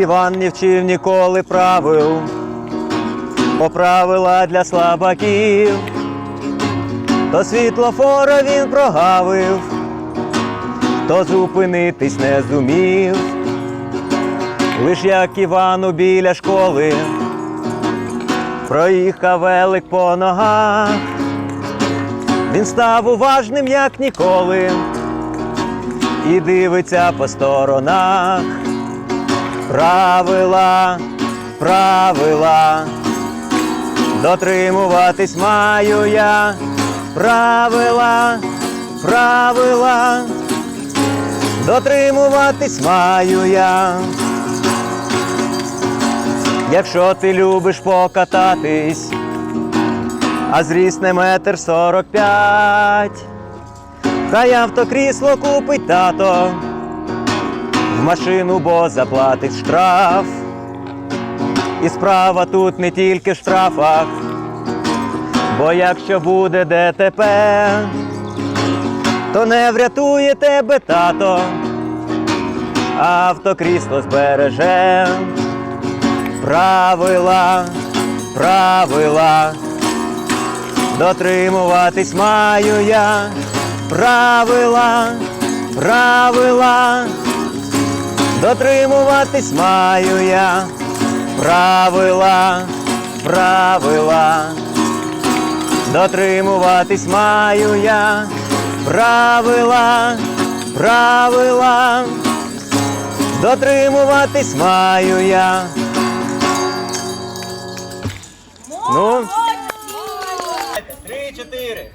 Іван не вчив ніколи правил, бо правила для слабаків, то світлофора він прогавив, то зупинитись не зумів, лиш як Івану біля школи, проїхав велик по ногах, він став уважним, як ніколи, і дивиться по сторонах. Правила, правила, дотримуватись маю я. Правила, правила, дотримуватись маю я. Якщо ти любиш покататись, а зріст не метр сорок п'ять, хай автокрісло купить тато в машину, бо заплатить штраф. І справа тут не тільки в штрафах, бо якщо буде ДТП, то не врятує тебе тато, автокрісло збереже. Правила, правила, дотримуватись маю я. Правила, правила. Дотримуватись маю я. Правила, правила, дотримуватись маю я. Правила, правила, дотримуватись маю я. Ну, три, чотири.